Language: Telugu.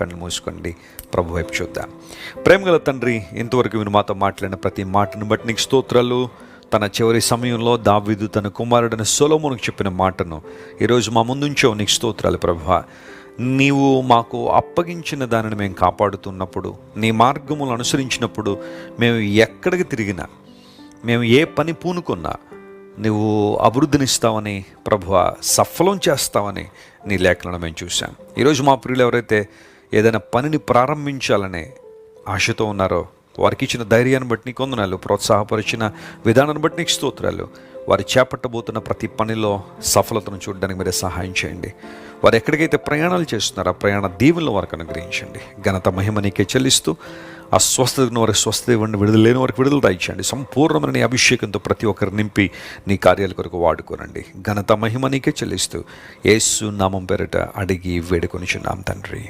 కళ్ళు మూసుకోండి. ప్రభు వైపు చూద్దాం. ప్రేమగల తండ్రి ఇంతవరకు మీరు మాతో మాట్లాడిన ప్రతి మాటను బట్టి నీకు స్తోత్రాలు. తన చివరి సమయంలో దావిదు తన కుమారుడైన సొలోమునికి చెప్పిన మాటను ఈరోజు మా ముందుంచో నీకు స్తోత్రాలు ప్రభు. నీవు మాకు అప్పగించిన దానిని మేము కాపాడుతున్నప్పుడు నీ మార్గములు అనుసరించినప్పుడు మేము ఎక్కడికి తిరిగినా మేము ఏ పని పూనుకున్నా నువ్వు అభివృద్ధినిస్తావని ప్రభువ సఫలం చేస్తావని నీ లేఖలను మేము చూసాం ఈరోజు మా ప్రియులు ఎవరైతే ఏదైనా పనిని ప్రారంభించాలనే ఆశతో ఉన్నారో వారికి ఇచ్చిన ధైర్యాన్ని బట్టి నీకు వందనాలు ప్రోత్సాహపరిచిన విధానాన్ని బట్టి నీకు స్తోత్రాలు. వారు చేపట్టబోతున్న ప్రతి పనిలో సఫలతను చూడడానికి మీరే సహాయం చేయండి. వారు ఎక్కడికైతే ప్రయాణాలు చేస్తున్నారో ఆ ప్రయాణ దీవులను వారికి అనుగ్రహించండి. ఘనత మహిమ నీకే చెల్లిస్తూ ఆ స్వస్థతను వారికి స్వస్థత ఇవ్వండి విడుదల లేని వారికి విడుదల దాయించండి. సంపూర్ణమైన నీ అభిషేకంతో ప్రతి ఒక్కరు నింపి నీ కార్యాల కొరకు వాడుకోనండి. ఘనత మహిమ నీకే చెల్లిస్తూ యేసు నామం పేరిట అడిగి వేడుకొనిచున్నాం తండ్రి.